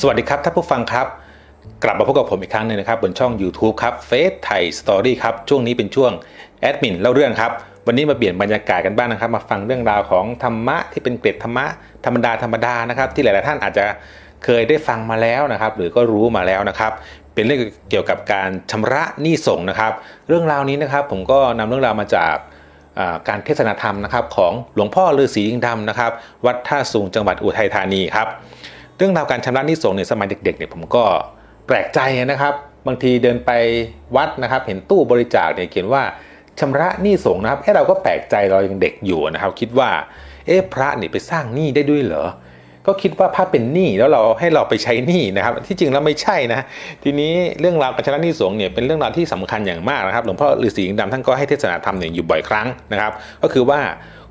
สวัสดีครับท่านผู้ฟังครับ กลับมาพบกับผมอีกครั้งหนึ่งนะครับ บนช่อง YouTube ครับเฟซไทยสตอรี่ครับ ช่วงนี้เป็นช่วงแอดมินเล่าเรื่องครับ วันนี้มาเปลี่ยนบรรยากาศกันบ้างนะครับ มาฟังเรื่องราวของธรรมะที่เป็นเกร็ดธรรมะธรรมดาธรรมดานะครับ ที่หลาย ๆ ท่านอาจจะเคยได้ฟังมาแล้วนะครับ หรือก็รู้มาแล้วนะครับเป็นเรื่องเกี่ยวกับการชำระหนี้ส่งนะครับ เรื่องราวนี้นะครับผมก็นำเรื่องราวมาจากการเทศนาธรรมนะครับของหลวงพ่อฤาษียิงดำนะครับ วัดท่าสูงจังหวัดอุทัยธานีครับเรื่องราวการชำระหนี้ส่งในสมัยเด็กๆเนี่ยผมก็แปลกใจนะครับ บางทีเดินไปวัดนะครับ เห็นตู้บริจาคเนี่ยเขียนว่าชำระหนี้ส่งนะครับเอ้เราก็แปลกใจเรายังเด็กอยู่นะครับ คิดว่าเอ๊ะพระนี่ไปสร้างหนี้ได้ด้วยเหรอก็คิดว่าพระเป็นหนี้แล้วเราให้เราไปใช้หนี้นะครับ ที่จริงแล้วไม่ใช่นะ ทีนี้เรื่องราวการชำระหนี้สงฆ์เนี่ยเป็นเรื่องราวที่สำคัญอย่างมากนะครับหลวงพ่อฤาษีลิงดำท่านก็ให้เทศนาธรรมเนี่ยอยู่บ่อยครั้งนะครับ ก็คือว่า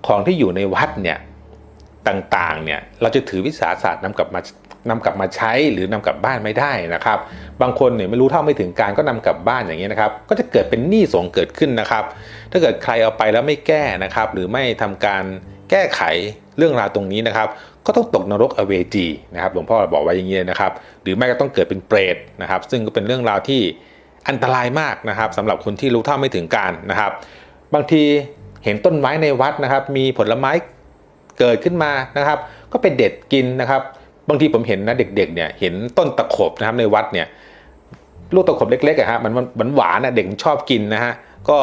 ของที่อยู่ในวัดเนี่ย ต่างๆเนี่ยเราจะถือวิสาศาสะนำกลับมานำกลับมาใช้หรือนำกลับบ้านไม่ได้นะครับ บางคนเนี่ยไม่รู้เท่าไม่ถึงการก็นำกลับบ้านอย่างเงี้ยนะครับ ก็จะเกิดเป็นหนี้สงเกิดขึ้นนะครับ ถ้าเกิดใครเอาไปแล้วไม่แก้นะครับ หรือไม่ทำการแก้ไขเรื่องราวตรงนี้นะครับ ก็ต้องตกนรกอเวจีนะครับหลวงพ่อบอกไว้อย่างนี้ยนะครับ หรือไม่ก็ต้องเกิดเป็นเปรตนะครับ ซึ่งก็เป็นเรื่องราวที่อันตรายมากนะครับสำหรับคนที่รู้เท่าไม่ถึงการนะครับ บางทีเห็นต้นไม้ในวัดนะครับ มีผลไม้ เกิดขึ้นมานะครับ ก็ไปเด็ดกินนะครับ บางทีผมเห็นนะเด็กๆเนี่ยเห็นต้นตะขบนะครับในวัดเนี่ยลูกตะขบเล็กๆอะฮะมันมันหวานอะเด็กชอบกินนะฮะก็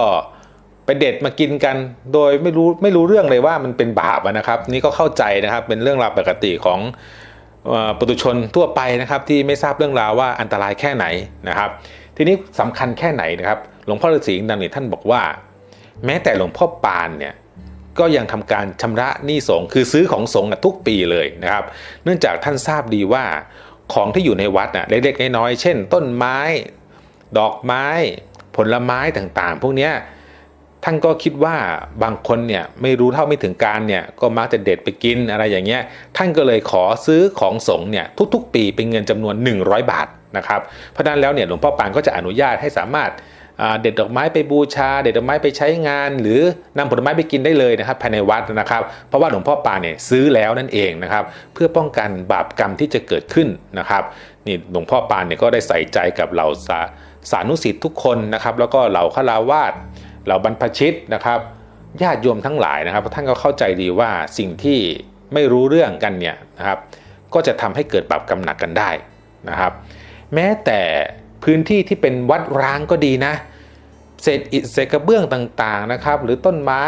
ไปเด็ดมากินกัน โดยไม่รู้ไม่รู้เรื่องเลยว่ามันเป็นบาปนะครับ นี่ก็เข้าใจนะครับเป็นเรื่องราวปกติของอปุถุชนทั่วไปนะครับที่ไม่ทราบเรื่องราวว่าอันตรายแค่ไหนนะครับ ทีนี้สำคัญแค่ไหนนะครับ หลวงพ่อฤาษีดังเนี่ยท่านบอกว่า แม้แต่หลวงพ่อปานเนี่ย ก็ยังทำการชำระหนี้สงฆ์คือซื้อของสงฆ์ทุกปีเลยนะครับ เนื่องจากท่านทราบดีว่าของที่อยู่ในวัดน่ะเล็กๆน้อยๆเช่น ต้นไม้ ดอกไม้ ผลไม้ต่างๆ พวกนี้ท่านก็คิดว่าบางคนเนี่ยไม่รู้เท่าไม่ถึงการเนี่ยก็มักจะเด็ดไปกินอะไรอย่างเงี้ยท่านก็เลยขอซื้อของสงเนี่ยทุกๆ ปีเป็นเงินจำนวน 100 บาทนะครับเพราะนั้นแล้วเนี่ยหลวงพ่อปานก็จะอนุญาตให้สามารถ เด็ดดอกไม้ไปบูชา เด็ดดอกไม้ไปใช้งาน หรือนำผลไม้ไปกินได้เลยนะครับภายในวัดนะครับ เพราะว่าหลวงพ่อปานเนี่ยซื้อแล้วนั่นเองนะครับเพื่อป้องกันบาปกรรมที่จะเกิดขึ้นนะครับนี่หลวงพ่อปานเนี่ยก็ได้ใส่ใจกับเหล่าสาสานุสิทธิ์ทุกคนนะครับ แล้วก็เหล่าฆราวาสเหล่าบรรพชิตนะครับญาติโยมทั้งหลายนะครับท่านก็เข้าใจดีว่าสิ่งที่ไม่รู้เรื่องกันเนี่ยนะครับ ก็จะทำให้เกิดบาปกรรมหนักกันได้นะครับ แม้แต่ พื้นที่ที่เป็นวัดร้างก็ดีนะ เศษอิฐเศษกระเบื้องต่างๆนะครับ หรือต้นไม้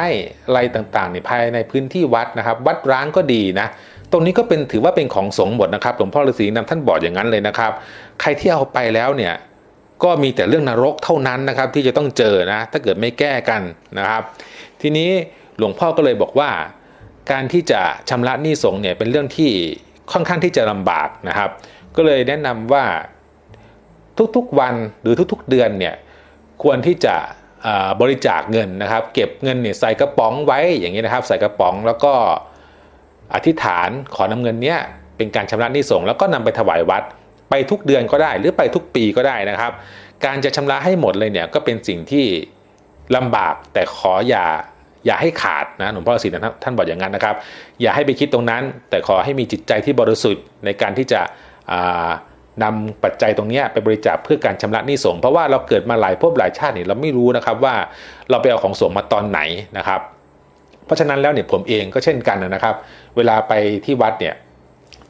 อะไรต่างๆในภายในพื้นที่วัดนะครับ วัดร้างก็ดีนะ ตรงนี้ก็เป็นถือว่าเป็นของสงฆ์หมดนะครับหลวงพ่อฤาษีนำท่านบอกอย่างนั้นเลยนะครับ ใครที่เอาไปแล้วเนี่ยก็มีแต่เรื่องนรกเท่านั้นนะครับที่จะต้องเจอนะ ถ้าเกิดไม่แก้กันนะครับ ทีนี้หลวงพ่อก็เลยบอกว่า การที่จะชำระหนี้สงฆ์เนี่ยเป็นเรื่องที่ค่อนข้างที่จะลำบากนะครับ ก็เลยแนะนำว่า ทุกๆวันหรือทุกๆเดือนเนี่ยควรที่จะบริจาคเงินนะครับ เก็บเงินเนี่ยใส่กระป๋องไว้อย่างนี้นะครับ ใส่กระป๋องแล้วก็อธิษฐานขอนำเงินเนี้ยเป็นการชำระหนี้สงแล้วก็นำไปถวายวัด ไปทุกเดือนก็ได้ หรือไปทุกปีก็ได้นะครับ การจะชำระให้หมดเลยเนี่ยก็เป็นสิ่งที่ลำบากแต่ขออย่าอย่าให้ขาดนะหลวงพ่อศรีนะท่านบอกอย่างนั้นนะครับ อย่าให้ไปคิดตรงนั้น แต่ขอให้มีจิตใจที่บริสุทธิ์ในการที่จะ อ่านำปัจจัยตรงนี้ไปบริจาคเพื่อการชำระหนี้สงฆ์เพราะว่าเราเกิดมาหลายภพหลายชาติเนี่ยเราไม่รู้นะครับว่าเราไปเอาของสงฆ์มาตอนไหนนะครับ เพราะฉะนั้นแล้วเนี่ยผมเองก็เช่นกันนะครับ เวลาไปที่วัดเนี่ย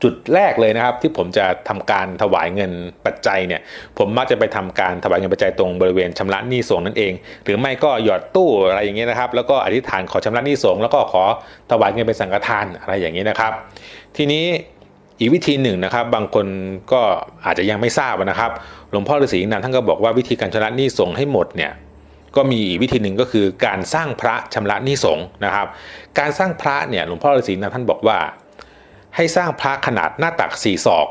จุดแรกเลยนะครับที่ผมจะทำการถวายเงินปัจจัยเนี่ยผมมักจะไปทำการถวายเงินปัจจัยตรงบริเวณชำระหนี้สงฆ์นั่นเอง หรือไม่ก็หยอดตู้อะไรอย่างเงี้ยนะครับ แล้วก็อธิษฐานขอชำระหนี้สงฆ์แล้วก็ขอถวายเงินเป็นสังฆทานอะไรอย่างนี้ยนะครับ ทีนี้ อีกวิธีหนึ่งนะครับ บางคนก็อาจจะยังไม่ทราบนะครับหลวงพ่อฤาษีนันท่านก็บอกว่าวิธีการชำระหนี้สงให้หมดเนี่ยก็มีอีกวิธีหนึ่งก็คือการสร้างพระชำระหนี้สงนะครับ การสร้างพระเนี่ยหลวงพ่อฤาษีนันท่านบอกว่า ให้สร้างพระขนาดหน้าตัก4ศอก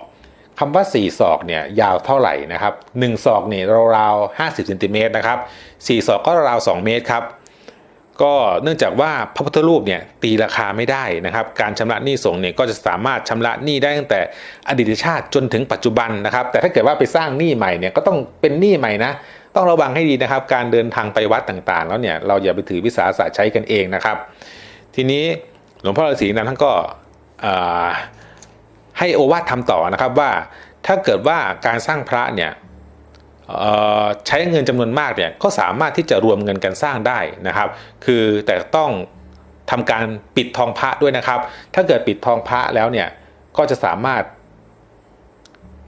คำว่า 4 ศอกเนี่ยยาวเท่าไหร่นะครับ1ศอกเนี่ยราวๆ50เซนติเมตรนะครับ4ศอกก็ราวๆ2เมตรครับ ก็เนื่องจากว่าพระพุทธรูปเนี่ยตีราคาไม่ได้นะครับ การชำระหนี้สงฆ์เนี่ยก็จะสามารถชำระหนี้ได้ตั้งแต่อดีตชาติจนถึงปัจจุบันนะครับ แต่ถ้าเกิดว่าไปสร้างหนี้ใหม่เนี่ยก็ต้องเป็นหนี้ใหม่นะต้องระวังให้ดีนะครับ การเดินทางไปวัดต่างๆ แล้วเนี่ยเราอย่าไปถือวิสาสะใช้กันเองนะครับ ทีนี้หลวงพ่อฤาษีนั้นท่านก็ให้โอวาททำต่อนะครับว่าถ้าเกิดว่าการสร้างพระเนี่ย ใช้เงินจำนวนมากเนี่ยก็สามารถที่จะรวมเงินกันสร้างได้นะครับ คือแต่ต้องทำการปิดทองพระด้วยนะครับ ถ้าเกิดปิดทองพระแล้วเนี่ยก็จะสามารถ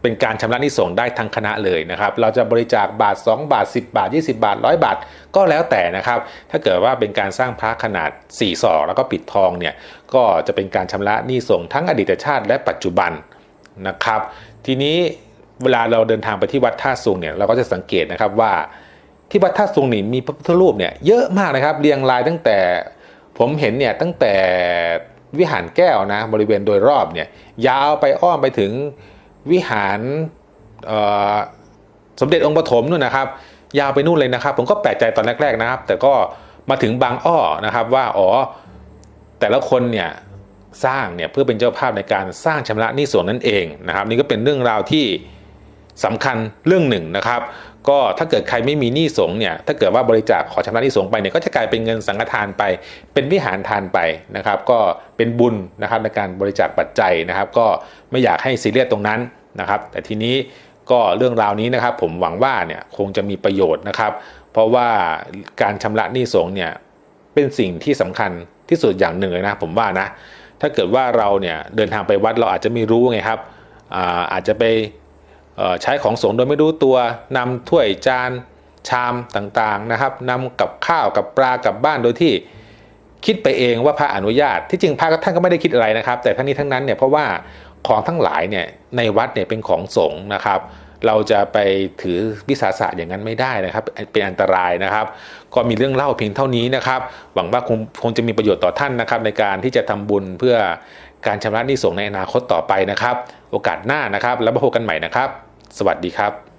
เป็นการชำระหนี้ส่งได้ทั้งคณะเลยนะครับ เราจะบริจาคบาท 2 บาท 10 บาท 20 บาท 100 บาท ก็แล้วแต่นะครับ ถ้าเกิดว่าเป็นการสร้างพระขนาด 4 ศอกแล้วก็ปิดทองเนี่ยก็จะเป็นการชำระหนี้ส่งทั้งอดีตชาติและปัจจุบันนะครับ ทีนี้ เวลาเราเดินทางไปที่วัดท่าซุงเนี่ยเราก็จะสังเกตนะครับว่าที่วัดท่าซุงนี่มีพระพุทธรูปเนี่ยเยอะมากนะครับเรียงรายตั้งแต่ผมเห็นเนี่ยตั้งแต่วิหารแก้วนะบริเวณโดยรอบเนี่ยยาวไปอ้อมไปถึงวิหารสมเด็จองค์ปฐมนู่นนะครับ ยาวไปนู่นเลยนะครับ ผมก็แปลกใจตอนแรก ๆนะครับ แต่ก็มาถึงบางอ้อนะครับว่าอ๋อแต่ละคนเนี่ยสร้างเนี่ยเพื่อเป็นเจ้าภาพในการสร้างชำระหนี้ส่วนนั่นเองนะครับ นี่ก็เป็นเรื่องราวที่ สำคัญเรื่องหนึ่งนะครับ ก็ถ้าเกิดใครไม่มีหนี้สงเนี่ยถ้าเกิดว่าบริจาคขอชำระหนี้สงไปเนี่ยก็จะกลายเป็นเงินสังฆทานไป เป็นวิหารทานไปนะครับ ก็เป็นบุญนะครับในการบริจาคปัจจัยนะครับ ก็ไม่อยากให้ซีเรียสตรงนั้นนะครับ แต่ทีนี้ก็เรื่องราวนี้นะครับ ผมหวังว่าเนี่ยคงจะมีประโยชน์นะครับ เพราะว่าการชำระหนี้สงเนี่ยเป็นสิ่งที่สำคัญที่สุดอย่างหนึ่งเลยนะผมว่านะถ้าเกิดว่าเราเนี่ยเดินทางไปวัดเราอาจจะไม่รู้ไงครับอาอาจจะไป ใช้ของสงฆ์โดยไม่รู้ตัวนำถ้วยจานชามต่างๆนะครับนำกับข้าวกับปลากลับบ้านโดยที่คิดไปเองว่าพระอนุญาต ที่จริงพระท่านก็ไม่ได้คิดอะไรนะครับ แต่ทั้งนี้ทั้งนั้นเนี่ยเพราะว่าของทั้งหลายเนี่ยในวัดเนี่ยเป็นของสงฆ์นะครับ เราจะไปถือวิสาสะอย่างนั้นไม่ได้นะครับ เป็นอันตรายนะครับ ก็มีเรื่องเล่าเพียงเท่านี้นะครับ หวังว่าคงคงจะมีประโยชน์ต่อท่านนะครับ ในการที่จะทำบุญเพื่อการชำระหนี้สงในอนาคตต่อไปนะครับ โอกาสหน้านะครับ แล้วมาพบกันใหม่นะครับ สวัสดีครับ